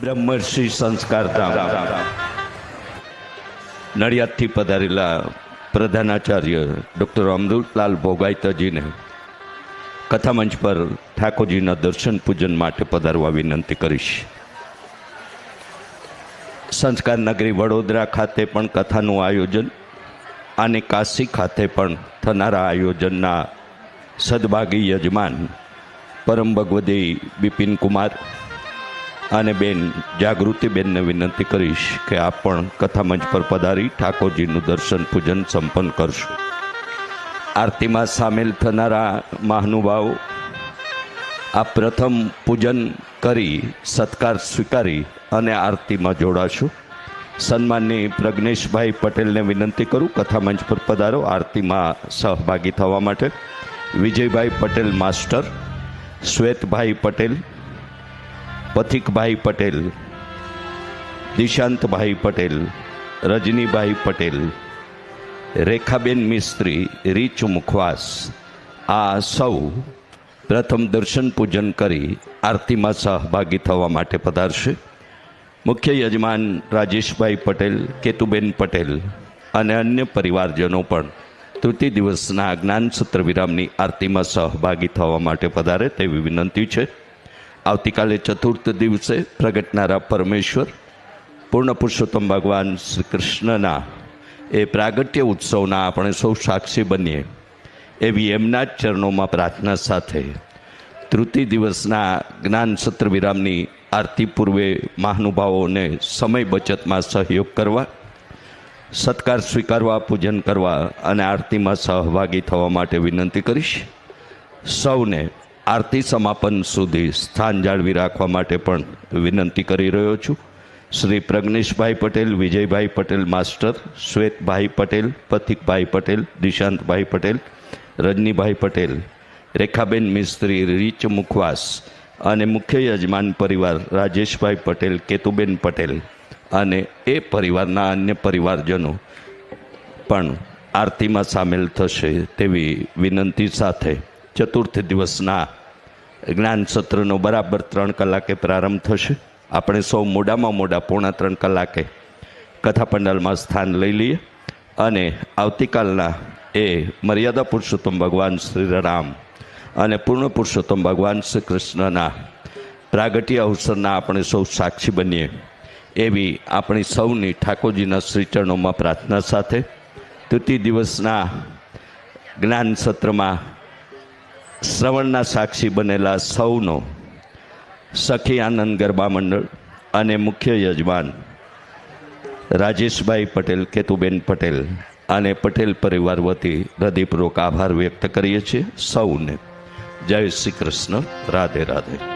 બ્રહ્મર્ષિ સંસ્કારધામ નડિયાદથી પધારેલા પ્રધાનાચાર્ય ડૉક્ટર અમૃતલાલ ભોગાઈતાજીને કથામંચ પર ઠાકોરજીના દર્શન પૂજન માટે પધારવા વિનંતી કરીશ. સંસ્કાર નગરી વડોદરા ખાતે પણ કથાનું આયોજન અને કાશી ખાતે પણ થનારા આયોજનના સદભાગી યજમાન પરમ ભગવદી બિપિન કુમાર અને બેન જાગૃતિબેનને વિનંતી કરીશ કે આપ પણ કથામંચ પર પધારી ઠાકોરજીનું દર્શન પૂજન સંપન્ન કરશું. આરતીમાં સામેલ થનારા મહાનુભાવ આ પ્રથમ પૂજન કરી, સત્કાર સ્વીકારી અને આરતીમાં જોડાશું. સન્માનની પ્રજ્ઞેશભાઈ પટેલને વિનંતી કરું કથામંચ પર પધારો, આરતીમાં સહભાગી થવા માટે. વિજયભાઈ પટેલ માસ્ટર, શ્વેતભાઈ પટેલ પથિકભાઈ પટેલ, દિશાંતભાઈ પટેલ, રજનીભાઈ પટેલ, રેખાબેન મિસ્ત્રી, રીચ મુખવાસ, આ સૌ પ્રથમ દર્શન પૂજન કરી આરતીમાં સહભાગી થવા માટે પધારશે. મુખ્ય યજમાન રાજેશભાઈ પટેલ, કેતુબેન પટેલ અને અન્ય પરિવારજનો પણ તૃતીય દિવસના જ્ઞાન સત્ર વિરામની આરતીમાં સહભાગી થવા માટે પધારે તેવી વિનંતી છે. આવતીકાલે ચતુર્થ દિવસે પ્રગટનારા પરમેશ્વર, પૂર્ણ પુરુષોત્તમ ભગવાન શ્રી કૃષ્ણના એ પ્રાગટ્ય ઉત્સવના આપણે સૌ સાક્ષી બનીએ એવી એમના જ ચરણોમાં પ્રાર્થના સાથે તૃતીય દિવસના જ્ઞાન સત્ર વિરામની આરતી પૂર્વે મહાનુભાવોને સમય બચતમાં સહયોગ કરવા, સત્કાર સ્વીકારવા, પૂજન કરવા અને આરતીમાં સહભાગી થવા માટે વિનંતી કરીશ. સૌને આરતી સમાપન સુધી સ્થાન જાળવી રાખવા માટે પણ વિનંતી કરી રહ્યો છું. શ્રી પ્રજ્ઞેશભાઈ પટેલ, વિજયભાઈ પટેલ માસ્ટર, શ્વેતભાઈ પટેલ, પથિકભાઈ પટેલ દિશાંતભાઈ પટેલ, રજનીભાઈ પટેલ, રેખાબેન મિસ્ત્રી, રીચ મુખવાસ અને મુખ્ય યજમાન પરિવાર રાજેશભાઈ પટેલ, કેતુબેન પટેલ અને એ પરિવારના અન્ય પરિવારજનો પણ આરતીમાં સામેલ થશે તેવી વિનંતી સાથે ચતુર્થ દિવસના જ્ઞાન સત્રનો બરાબર ત્રણ કલાકે પ્રારંભ થશે. આપણે સૌ મોડામાં મોડા પોણા ત્રણ કલાકે કથા પંડાલમાં સ્થાન લઈ લઈએ અને આવતીકાલના એ મર્યાદા પુરુષોત્તમ ભગવાન શ્રી રામ અને પૂર્ણ પુરુષોત્તમ ભગવાન શ્રી કૃષ્ણના પ્રાગટ્ય અવસરના આપણે સૌ સાક્ષી બનીએ એવી આપણી સૌની ઠાકોરજીના શ્રીચરણોમાં પ્રાર્થના સાથે. તૃતીય દિવસના જ્ઞાન સત્રમાં શ્રવણના સાક્ષી બનેલા સૌનો સખી આનંદ ગરબા મંડળ અને મુખ્ય યજમાન રાજેશભાઈ પટેલ, કેતુબેન પટેલ અને પટેલ પરિવાર વતી હૃદયપૂર્વક આભાર વ્યક્ત કરીએ છીએ સૌને. જય શ્રી કૃષ્ણ. રાધે રાધે.